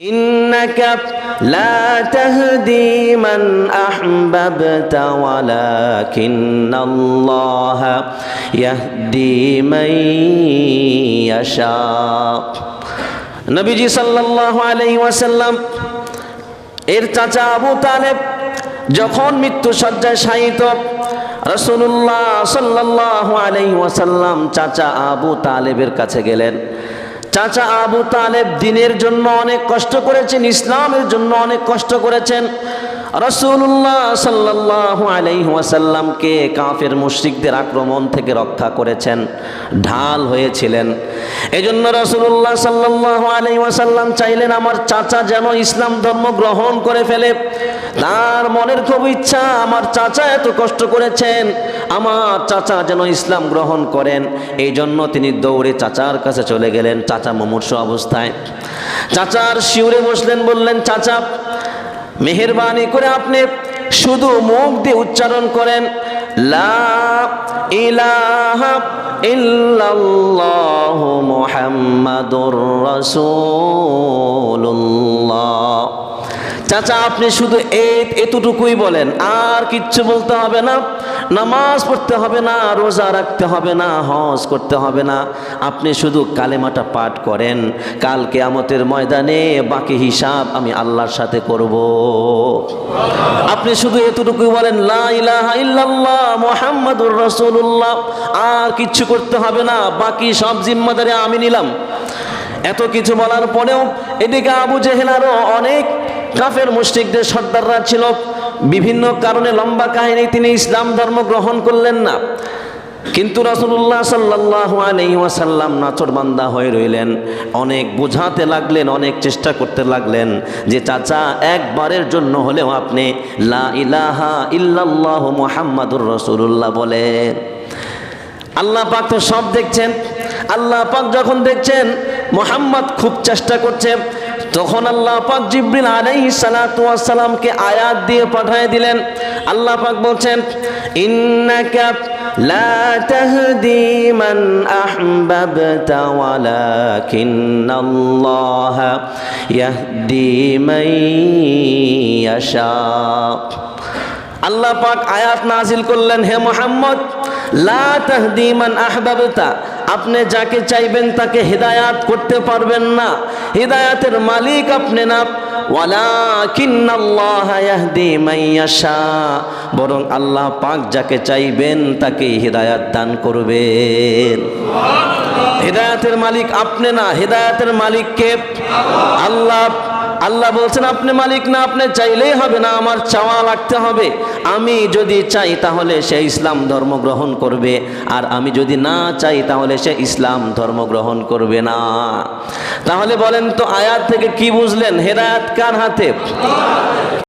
إنك لا تهدي من أحببت ولكن الله يهدي من يشاء নবীজি সাল্লাল্লাহু আলাইহি ওয়াসাল্লাম এর চাচা আবু তালেব যখন মৃত্যু সজ্জায় শায়িত রসুল্লাহ সাল্লাল্লাহু আলাইহি ওয়াসাল্লাম চাচা আবু তালেবের কাছে গেলেন চাচা আবু তালেব দিনের জন্য অনেক কষ্ট করেছেন ইসলামের জন্য অনেক কষ্ট করেছেন। রসুল্লাহ সাল্লাল্লাহু আলাইহি ওয়াসাল্লামকে কাফের মুশরিকদের আক্রমণ থেকে রক্ষা করেছেন, ঢাল হয়েছিলেন। এজন্য রসুল্লাহ সাল্লাল্লাহু আলাইহি ওয়াসাল্লাম চাইলেন, আমার চাচা যেন ইসলাম ধর্ম গ্রহণ করে ফেলে। তার মনের খুব ইচ্ছা, আমার চাচা এত কষ্ট করেছেন, আমার চাচা যেন ইসলাম গ্রহণ করেন। এই জন্য তিনি দৌড়ে চাচার কাছে চলে গেলেন, চাচা মুমূর্ষ অবস্থায়। চাচার শিউরে বসলেন, বললেন, চাচা মেহরবানি করে আপনি শুধু মুখ দিয়ে উচ্চারণ করেন লা ইলাহা ইল্লাল্লাহু মুহাম্মাদুর চাচা, আপনি শুধু এতটুকুই বলেন, আর কিচ্ছু বলতে হবে না। নামাজ পড়তে হবে না, রোজা রাখতে হবে না, হজ করতে হবে না। আপনি শুধু কালেমাটা পাঠ করেন, কাল কেয়ামতের ময়দানে বাকি হিসাব আমি আল্লাহর সাথে করব। আপনি শুধু এতটুকুই বলেন, লা রাসূলুল্লাহ আর কিচ্ছু করতে হবে না, বাকি সব জিম্মাদারি আমি নিলাম। এত কিছু বলার পরেও এদিকে আবু জেহেল আরও অনেক কাফের মুশরিকদের সর্দাররা ছিল। বিভিন্ন কারণে লম্বা কাহিনী তিনি ইসলাম ধর্ম গ্রহণ করলেন না। কিন্তু রাসূলুল্লাহ সাল্লাল্লাহু আলাইহি ওয়াসাল্লাম নাচরবান্দা হয়ে রইলেন। অনেক বোঝাতে লাগলেন, অনেক চেষ্টা করতে লাগলেন যে, চাচা, একবারের জন্য হলেও আপনি লা ইলাহা ইল্লাল্লাহু মুহাম্মাদুর রাসূলুল্লাহ বলেন আল্লাহ পাক তো সব দেখছেন। আল্লাহ পাক যখন দেখছেন, মোহাম্মদ খুব চেষ্টা করছে। তখন আল্লাহ পাক জিব্রিল আলাইহিস সালাতু ওয়াস সালামকে আয়াত দিয়ে পাঠিয়ে দিলেন। আল্লাহ পাক বলছেন, ইন্নাকা লা তাহদি মান আহবাবতা ওয়ালাকিন্নাল্লাহ ইয়াহদি মান ইয়াশা। আল্লাহ পাক আয়াত নাজিল করলেন, হে মোহাম্মদ, লা তাহদি মান আহবাবতা আপনি যাকে চাইবেন তাকে হেদায়াত করতে পারবেন না। হেদায়াতের মালিক আপনি না। বরং আল্লাহ পাক যাকে চাইবেন তাকে হেদায়াত দান করবেন। হেদায়াতের মালিক আপনি না। হেদায়াতের মালিককে আল্লাহ। আল্লাহ বলছেন, আপনি মালিক না, আপনি চাইলেই হবে না, আমার চাওয়া লাগতে হবে। আমি যদি চাই তাহলে সে ইসলাম ধর্ম গ্রহণ করবে, আর আমি যদি না চাই তাহলে সে ইসলাম ধর্ম গ্রহণ করবে না। তাহলে বলেন তো, আয়াত থেকে কি বুঝলেন? হেরায়াত কার হাতে?